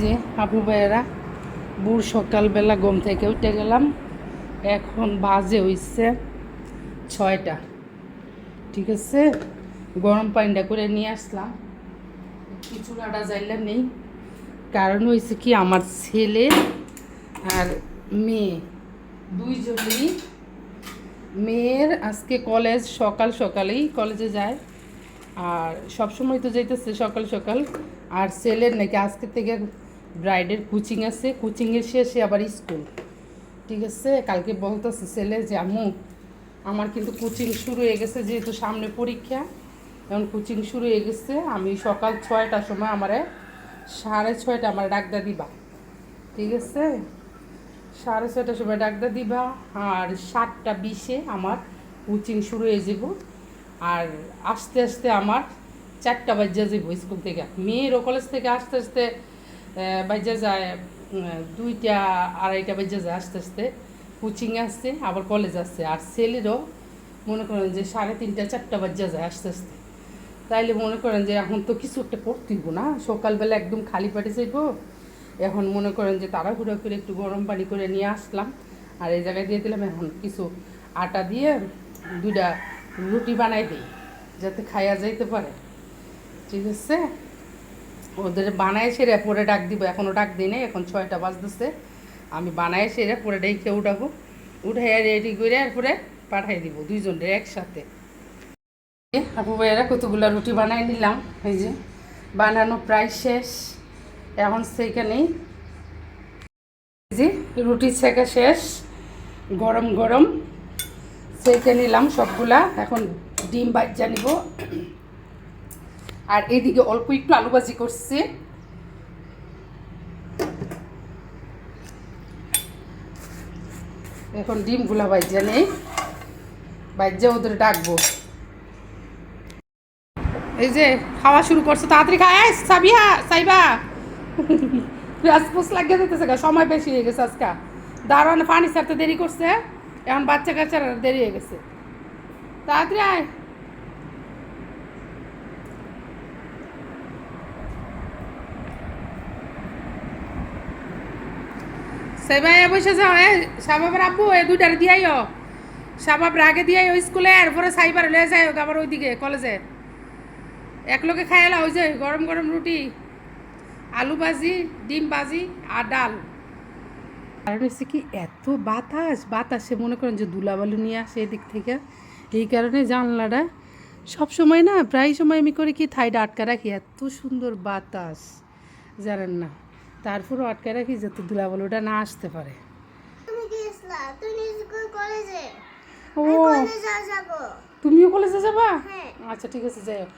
যে আপু ভাইয়েরা, বুড় সকালবেলা ঘুম থেকে উঠে গেলাম। এখন বাজে হইছে ছয়টা। ঠিক আছে? গরম পানিটা করে নিয়ে আসলাম। কিছু রাডা যাইলে নেই। কারণ হয়েছে কি, আমার ছেলে আর মেয়ে। দুইজনেই মেয়ের আজকে কলেজ সকাল সকালেই কলেজে যায়। আর সবসময় তো যেতেছে সকাল সকাল। আর ছেলের নাকি আজকে থেকে ব্রাইডের কোচিং আছে। কোচিংয়ের শেষে আবার স্কুল ঠিক আছে? কালকে বলতেছে ছেলে যে, আম্মু, আমার কিন্তু কোচিং শুরু হয়ে গেছে যেহেতু সামনে পরীক্ষা। এখন কোচিং শুরু হয়ে গেছে। আমি সকাল ছয়টার সময় আমারে সাড়ে ছয়টা আমার ডাকদা দিবা। ঠিক আছে? সাড়ে ছয়টার সময় ডাকদা দিবা। আর সাতটা বিশে আমার কোচিং শুরু হয়ে যাব। আর আস্তে আস্তে আমার চারটা বাজ্যা যাইব স্কুল থেকে। মেয়েরও কলেজ থেকে আস্তে আস্তে বাজ্যা যায় দুইটা আড়াইটা বাজ্যা যায় আস্তে আস্তে। কোচিং আসছে, আবার কলেজ আসছে। আর ছেলেরও মনে করেন যে সাড়ে তিনটা, চারটা বাজ্যা যায় আস্তে আস্তে। তাইলে মনে করেন যে এখন তো কিছু একটা করতেইব না? সকালবেলা একদম খালি পেটে যাইব। এখন মনে করেন যে তাড়াহুড়ো করে একটু গরম পানি করে নিয়ে আসলাম। আর এই জায়গায় দিয়ে দিলাম এখন কিছু আটা দিয়ে দুইটা রুটি বানাই দিই, যাতে খাইয়া যাইতে পারে। ঠিক আছে? ওদের বানায় সেরে পরে ডাক দিব এখনও ডাক দিই নাই, এখন ছয়টা বাজতেছে। আমি বানায় সেরে পরে ডেকে উঠাবো, উঠাইয়া রেডি করে এরপরে পাঠাই দিব দুইজনের একসাথে। আপু ভাইয়েরা কতগুলো রুটি বানাই নিলাম, এই যে বানানো প্রায় শেষ, এখন সেইখানেই যে রুটি ছেঁকা শেষ, গরম গরম সেইকে নিলাম সবগুলা, এখন ডিম বাজ্যা নিব। আর এদিকে অল্প একটু আলু ভাজি করছি। এখন ডিমগুলা বাজ্যা নেই। বাজ্যা ওদের ডাকবো। এই যে খাওয়া শুরু করছে, তাড়াতাড়ি খায় সাবিয়া সাইবা। লাগিয়ে দিতেছে সময় বেশি হয়ে গেছে আজকে। দারোয়ান পানি ছাড়তে দেরি করছে, এখন বাচ্চা কাচ্চারা দেরি হয়ে গেছে। তাড়াতাড়ি আয়। সেবাই বসে যাও এ সাবাবের এ দুইটার দিয়াইও সাবাব রাগে দিয়াই ওই স্কুলে, এরপরে সাইবার লয়ে যায় আবার ওইদিকে, কলেজে। এক লোকে খাইলা ওই যে গরম গরম রুটি, আলু ভাজি, ডিম ভাজি আর ডাল। কারণ হচ্ছে কি, এত বাতাস, বাতাসে মনে করেন যে দুলাবালু নিয়ে আসে এদিক থেকে। এই কারণে জানলাটা সব সময় না, প্রায় সময় আমি করি কি থাইটা আটকা রাখি। এত সুন্দর বাতাস, জানেন না। তারপরও আটকে রাখি যাতে ওটা না আসতে পারে। ও। তুমিও কলেজে যাবা? হ্যাঁ। আচ্ছা ঠিক আছে যাই হোক।